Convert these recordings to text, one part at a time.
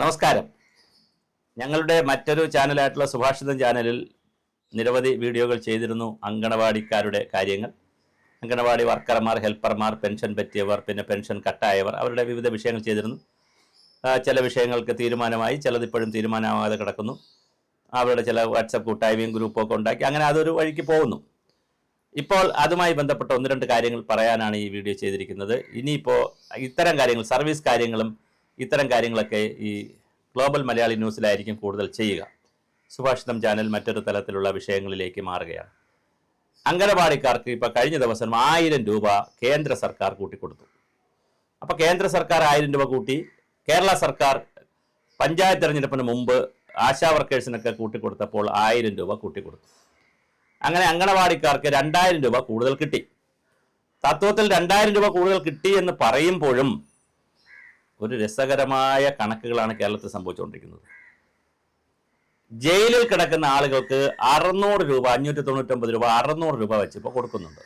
നമസ്കാരം. ഞങ്ങളുടെ മറ്റൊരു ചാനലായിട്ടുള്ള സുഭാഷിതം ചാനലിൽ നിരവധി വീഡിയോകൾ ചെയ്തിരുന്നു അങ്കണവാടിക്കാരുടെ കാര്യങ്ങൾ. അങ്കണവാടി വർക്കർമാർ ഹെൽപ്പർമാർ പെൻഷൻ പറ്റിയവർ പിന്നെ പെൻഷൻ കട്ടായവർ അവരുടെ വിവിധ വിഷയങ്ങൾ ചെയ്തിരുന്നു. ചില വിഷയങ്ങൾക്ക് തീരുമാനമായി ചിലതിപ്പോഴും തീരുമാനമാകാതെ കിടക്കുന്നു. അവരുടെ ചില വാട്സപ്പ് കൂട്ടായ്മയും ഗ്രൂപ്പൊക്കെ ഉണ്ടാക്കി അങ്ങനെ അതൊരു വഴിക്ക് പോകുന്നു. ഇപ്പോൾ അതുമായി ബന്ധപ്പെട്ട ഒന്ന് രണ്ട് കാര്യങ്ങൾ പറയാനാണ് ഈ വീഡിയോ ചെയ്തിരിക്കുന്നത്. ഇനിയിപ്പോൾ ഇത്തരം കാര്യങ്ങൾ സർവീസ് കാര്യങ്ങളും ഇത്തരം കാര്യങ്ങളൊക്കെ ഈ ഗ്ലോബൽ മലയാളി ന്യൂസിലായിരിക്കും കൂടുതൽ ചെയ്യുക. സുഭാഷിതം ചാനൽ മറ്റൊരു തലത്തിലുള്ള വിഷയങ്ങളിലേക്ക് മാറുകയാണ്. അംഗനവാടിക്കാർക്ക് ഇപ്പോൾ കഴിഞ്ഞ ദിവസം ആയിരം രൂപ കേന്ദ്ര സർക്കാർ കൂട്ടിക്കൊടുത്തു. അപ്പോൾ കേന്ദ്ര സർക്കാർ ആയിരം രൂപ കൂട്ടി കേരള സർക്കാർ പഞ്ചായത്ത് തെരഞ്ഞെടുപ്പിന് മുമ്പ് ആശാ വർക്കേഴ്സിനൊക്കെ കൂട്ടിക്കൊടുത്തപ്പോൾ ആയിരം രൂപ കൂട്ടിക്കൊടുത്തു. അങ്ങനെ അങ്കണവാടിക്കാർക്ക് രണ്ടായിരം രൂപ കൂടുതൽ കിട്ടി. തത്വത്തിൽ രണ്ടായിരം രൂപ കൂടുതൽ കിട്ടി എന്ന് പറയുമ്പോഴും ഒരു രസകരമായ കണക്കുകളാണ് കേരളത്തിൽ സംഭവിച്ചുകൊണ്ടിരിക്കുന്നത്. ജയിലിൽ കിടക്കുന്ന ആളുകൾക്ക് അറുന്നൂറ് രൂപ അഞ്ഞൂറ്റി തൊണ്ണൂറ്റൊമ്പത് രൂപ അറുന്നൂറ് രൂപ വെച്ച് ഇപ്പോൾ കൊടുക്കുന്നുണ്ട്.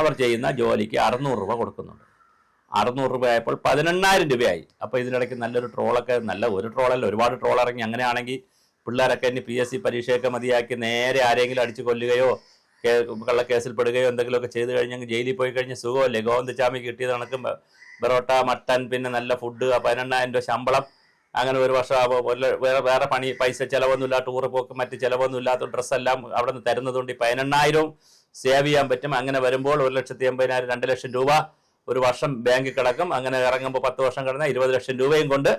അവർ ചെയ്യുന്ന ജോലിക്ക് അറുന്നൂറ് രൂപ കൊടുക്കുന്നുണ്ട്. അറുന്നൂറ് രൂപ ആയപ്പോൾ പതിനെണ്ണായിരം രൂപയായി. അപ്പോൾ ഇതിനിടയ്ക്ക് നല്ലൊരു ട്രോളൊക്കെ നല്ല ഒരു ട്രോളല്ല ഒരുപാട് ട്രോൾ ഇറങ്ങി അങ്ങനെയാണെങ്കിൽ പിള്ളേരൊക്കെ ഇനി പി എസ് സി പരീക്ഷയൊക്കെ മതിയാക്കി നേരെ ആരെങ്കിലും അടിച്ചു കൊല്ലുകയോ കള്ളക്കേസിൽ പെടുകയോ എന്തെങ്കിലുമൊക്കെ ചെയ്ത് കഴിഞ്ഞാൽ ജയിലിൽ പോയി കഴിഞ്ഞാൽ സുഖമല്ലേ? ഗോവിന്ദചാമി കിട്ടിയത് കണക്കും ബെറോട്ട മട്ടൻ പിന്നെ നല്ല ഫുഡ് പതിനെണ്ണായിരം രൂപ ശമ്പളം. അങ്ങനെ ഒരു വർഷം വേറെ വേറെ പണി പൈസ ചിലവൊന്നുമില്ല ടൂർ പോക്ക് മറ്റ് ചിലവൊന്നും ഇല്ലാത്ത ഡ്രസ്സെല്ലാം അവിടെ നിന്ന് തരുന്നതുകൊണ്ട് ഈ പതിനെണ്ണായിരവും സേവ് ചെയ്യാൻ പറ്റും. അങ്ങനെ വരുമ്പോൾ ഒരു ലക്ഷത്തി എൺപതിനായിരം രണ്ട് ലക്ഷം രൂപ ഒരു വർഷം ബാങ്കിൽ കിടക്കും. അങ്ങനെ ഇറങ്ങുമ്പോൾ പത്ത് വർഷം കിടന്നാൽ ഇരുപത് ലക്ഷം രൂപയും കൊണ്ട്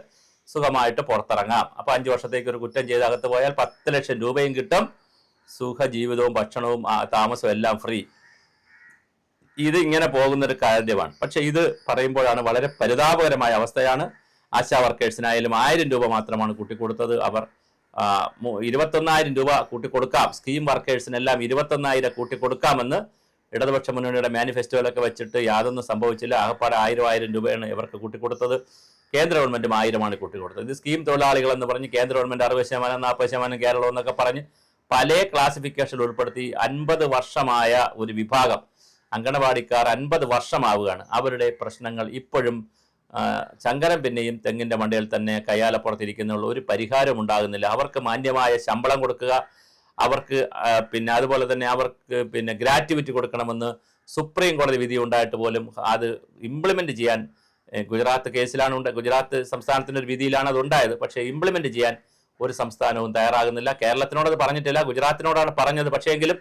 സുഖമായിട്ട് പുറത്തിറങ്ങാം. അപ്പൊ അഞ്ച് വർഷത്തേക്ക് ഒരു കുറ്റം ചെയ്ത് അകത്ത് പോയാൽ പത്ത് ലക്ഷം രൂപയും കിട്ടും. സുഖ ജീവിതവും ഭക്ഷണവും താമസവും എല്ലാം ഫ്രീ ഇത് ഇങ്ങനെ പോകുന്ന ഒരു കാര്യമാണ്. പക്ഷെ ഇത് പറയുമ്പോഴാണ് വളരെ പരിതാപകരമായ അവസ്ഥയാണ്. ആശാ വർക്കേഴ്സിനായാലും ആയിരം രൂപ മാത്രമാണ് കൂട്ടിക്കൊടുത്തത്. അവർ ഇരുപത്തൊന്നായിരം രൂപ കൂട്ടിക്കൊടുക്കാം. സ്കീം വർക്കേഴ്സിനെല്ലാം ഇരുപത്തൊന്നായിരം കൂട്ടിക്കൊടുക്കാമെന്ന് ഇടതുപക്ഷ മുന്നണിയുടെ മാനിഫെസ്റ്റോയിലൊക്കെ വെച്ചിട്ട് യാതൊന്നും സംഭവിച്ചില്ല. ആകപ്പാട് ആയിരം ആയിരം രൂപയാണ് ഇവർക്ക് കൂട്ടിക്കൊടുത്തത്. കേന്ദ്ര ഗവൺമെന്റും ആയിരമാണ് കൂട്ടിക്കൊടുത്തത്. ഇത് സ്കീം തൊഴിലാളികൾ എന്ന് പറഞ്ഞ് കേന്ദ്ര ഗവൺമെന്റ് അറുപത് ശതമാനം നാൽപ്പത് ശതമാനം കേരളം എന്നൊക്കെ പറഞ്ഞ് പല ക്ലാസിഫിക്കേഷൻ ഉൾപ്പെടുത്തി അൻപത് വർഷമായ ഒരു വിഭാഗം അങ്കണവാടിക്കാർ അൻപത് വർഷമാവുകയാണ്. അവരുടെ പ്രശ്നങ്ങൾ ഇപ്പോഴും ചങ്കരം പിന്നെയും തെങ്ങിന്റെ മണ്ടയിൽ തന്നെ കയ്യാലപ്പുറത്തിരിക്കുന്നുള്ള ഒരു പരിഹാരം ഉണ്ടാകുന്നില്ല. അവർക്ക് മാന്യമായ ശമ്പളം കൊടുക്കുക അവർക്ക് പിന്നെ അതുപോലെ തന്നെ അവർക്ക് പിന്നെ ഗ്രാറ്റുവിറ്റി കൊടുക്കണമെന്ന് സുപ്രീം കോടതി വിധി ഉണ്ടായിട്ട് പോലും അത് ഇംപ്ലിമെന്റ് ചെയ്യാൻ ഗുജറാത്ത് കേസിലാണ് ഉണ്ട് ഗുജറാത്ത് സംസ്ഥാനത്തിന്റെ ഒരു വിധിയിലാണ് അത് ഉണ്ടായത്. പക്ഷേ ഇംപ്ലിമെന്റ് ചെയ്യാൻ ഒരു സംസ്ഥാനവും തയ്യാറാകുന്നില്ല. കേരളത്തിനോടത് പറഞ്ഞിട്ടില്ല ഗുജറാത്തിനോടാണ് പറഞ്ഞത്. പക്ഷേ എങ്കിലും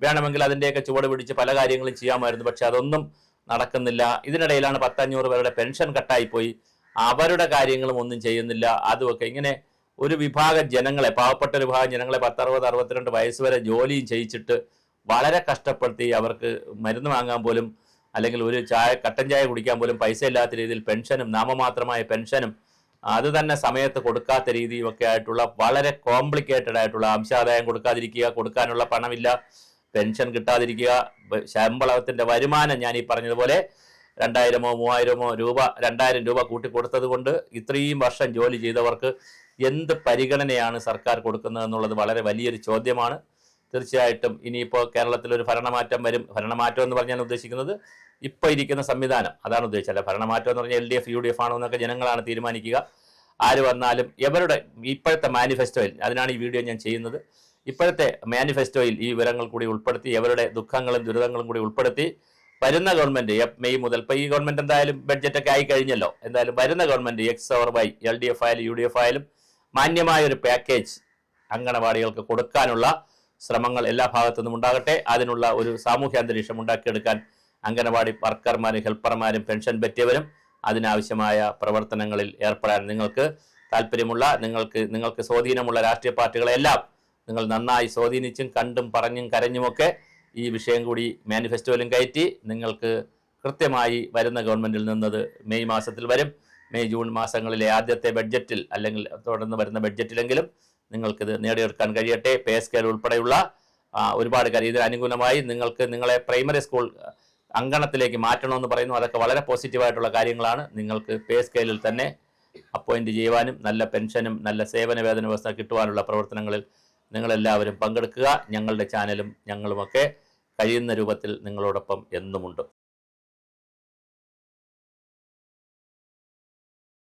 വേണമെങ്കിൽ അതിന്റെയൊക്കെ ചുവട് പിടിച്ച് പല കാര്യങ്ങളും ചെയ്യാമായിരുന്നു. പക്ഷെ അതൊന്നും നടക്കുന്നില്ല. ഇതിനിടയിലാണ് പത്തഞ്ഞൂറ് പേരുടെ പെൻഷൻ കട്ടായിപ്പോയി. അവരുടെ കാര്യങ്ങളും ഒന്നും ചെയ്യുന്നില്ല. അതുമൊക്കെ ഇങ്ങനെ ഒരു വിഭാഗം ജനങ്ങളെ പാവപ്പെട്ട ഒരു വിഭാഗം ജനങ്ങളെ പത്തറുപത് അറുപത്തിരണ്ട് വയസ്സ് വരെ ജോലിയും ചെയ്യിച്ചിട്ട് വളരെ കഷ്ടപ്പെടുത്തി അവർക്ക് മരുന്ന് വാങ്ങാൻ പോലും അല്ലെങ്കിൽ ഒരു ചായ കട്ടൻ ചായ കുടിക്കാൻ പോലും പൈസ ഇല്ലാത്ത രീതിയിൽ പെൻഷനും നാമമാത്രമായ പെൻഷനും അത് തന്നെ സമയത്ത് കൊടുക്കാത്ത രീതിയും ഒക്കെ ആയിട്ടുള്ള വളരെ കോംപ്ലിക്കേറ്റഡ് ആയിട്ടുള്ള അംശാദായം കൊടുക്കാതിരിക്കുക കൊടുക്കാനുള്ള പണമില്ല. പെൻഷൻ കിട്ടാതിരിക്കുക ശമ്പളത്തിന്റെ വരുമാനം ഞാൻ ഈ പറഞ്ഞതുപോലെ രണ്ടായിരമോ മൂവായിരമോ രൂപ രണ്ടായിരം രൂപ കൂട്ടിക്കൊടുത്തത് കൊണ്ട് ഇത്രയും വർഷം ജോലി ചെയ്തവർക്ക് എന്ത് പരിഗണനയാണ് സർക്കാർ കൊടുക്കുന്നത് എന്നുള്ളത് വളരെ വലിയൊരു ചോദ്യമാണ്. തീർച്ചയായിട്ടും ഇനിയിപ്പോൾ കേരളത്തിൽ ഒരു ഭരണമാറ്റം വരും. ഭരണമാറ്റം എന്ന് പറഞ്ഞാൽ ഉദ്ദേശിക്കുന്നത്. ഇപ്പോൾ ഇരിക്കുന്ന സംവിധാനം അതാണ് ഉദ്ദേശിച്ചത്. ഭരണമാറ്റം എന്ന് പറഞ്ഞാൽ L D F U D F ആണോ എന്നൊക്കെ ജനങ്ങളാണ് തീരുമാനിക്കുക. ആര് വന്നാലും എവരുടെ ഇപ്പോഴത്തെ മാനിഫെസ്റ്റോയിൽ അതിനാണ് ഈ വീഡിയോ ഞാൻ ചെയ്യുന്നത്. ഇപ്പോഴത്തെ മാനിഫെസ്റ്റോയിൽ ഈ വിവരങ്ങൾ കൂടി ഉൾപ്പെടുത്തി അവരുടെ ദുഃഖങ്ങളും ദുരിതങ്ങളും കൂടി ഉൾപ്പെടുത്തി വരുന്ന ഗവൺമെന്റ് മെയ് മുതൽ ഇപ്പൊ ഈ ഗവൺമെന്റ് എന്തായാലും ബഡ്ജറ്റ് ഒക്കെ ആയി കഴിഞ്ഞല്ലോ. എന്തായാലും വരുന്ന government X or Y L D F ആയാലും യു ഡി എഫ് ആയാലും മാന്യമായ ഒരു പാക്കേജ് അങ്കണവാടികൾക്ക് കൊടുക്കാനുള്ള ശ്രമങ്ങൾ എല്ലാ ഭാഗത്തു നിന്നും ഉണ്ടാകട്ടെ. അതിനുള്ള ഒരു സാമൂഹ്യ അന്തരീക്ഷം ഉണ്ടാക്കിയെടുക്കാൻ അങ്കണവാടി വർക്കർമാരും ഹെൽപ്പർമാരും പെൻഷൻ പറ്റിയവരും അതിനാവശ്യമായ പ്രവർത്തനങ്ങളിൽ ഏർപ്പെടാൻ നിങ്ങൾക്ക് താല്പര്യമുള്ള നിങ്ങൾക്ക് നിങ്ങൾക്ക് സ്വാധീനമുള്ള രാഷ്ട്രീയ പാർട്ടികളെല്ലാം നിങ്ങൾ നന്നായി സ്വാധീനിച്ചും കണ്ടും പറഞ്ഞും കരഞ്ഞുമൊക്കെ ഈ വിഷയം കൂടി മാനിഫെസ്റ്റോയിലും കയറ്റി നിങ്ങൾക്ക് കൃത്യമായി വരുന്ന ഗവൺമെന്റിൽ നിന്നത് മെയ് മാസത്തിൽ വരും. മെയ് ജൂൺ മാസങ്ങളിലെ ആദ്യത്തെ ബഡ്ജറ്റിൽ അല്ലെങ്കിൽ തുടർന്ന് വരുന്ന ബഡ്ജറ്റിലെങ്കിലും നിങ്ങൾക്കിത് നേടിയെടുക്കാൻ കഴിയട്ടെ. പേ സ്കെയിൽ ഉൾപ്പെടെയുള്ള ഒരുപാട് കാര്യം. ഇതിന് അനുകൂലമായി നിങ്ങൾക്ക് നിങ്ങളെ പ്രൈമറി സ്കൂൾ അങ്കണത്തിലേക്ക് മാറ്റണമെന്ന് പറയുന്നു. അതൊക്കെ വളരെ പോസിറ്റീവായിട്ടുള്ള കാര്യങ്ങളാണ്. നിങ്ങൾക്ക് പേ സ്കെയിലിൽ തന്നെ അപ്പോയിന്റ് ചെയ്യുവാനും നല്ല പെൻഷനും നല്ല സേവന വേതന വ്യവസ്ഥ കിട്ടുവാനുള്ള പ്രവർത്തനങ്ങളിൽ നിങ്ങളെല്ലാവരും പങ്കെടുക്കുക. ഞങ്ങളുടെ ചാനലും ഞങ്ങളുമൊക്കെ കഴിയുന്ന രൂപത്തിൽ നിങ്ങളോടൊപ്പം എന്നുമുണ്ട്.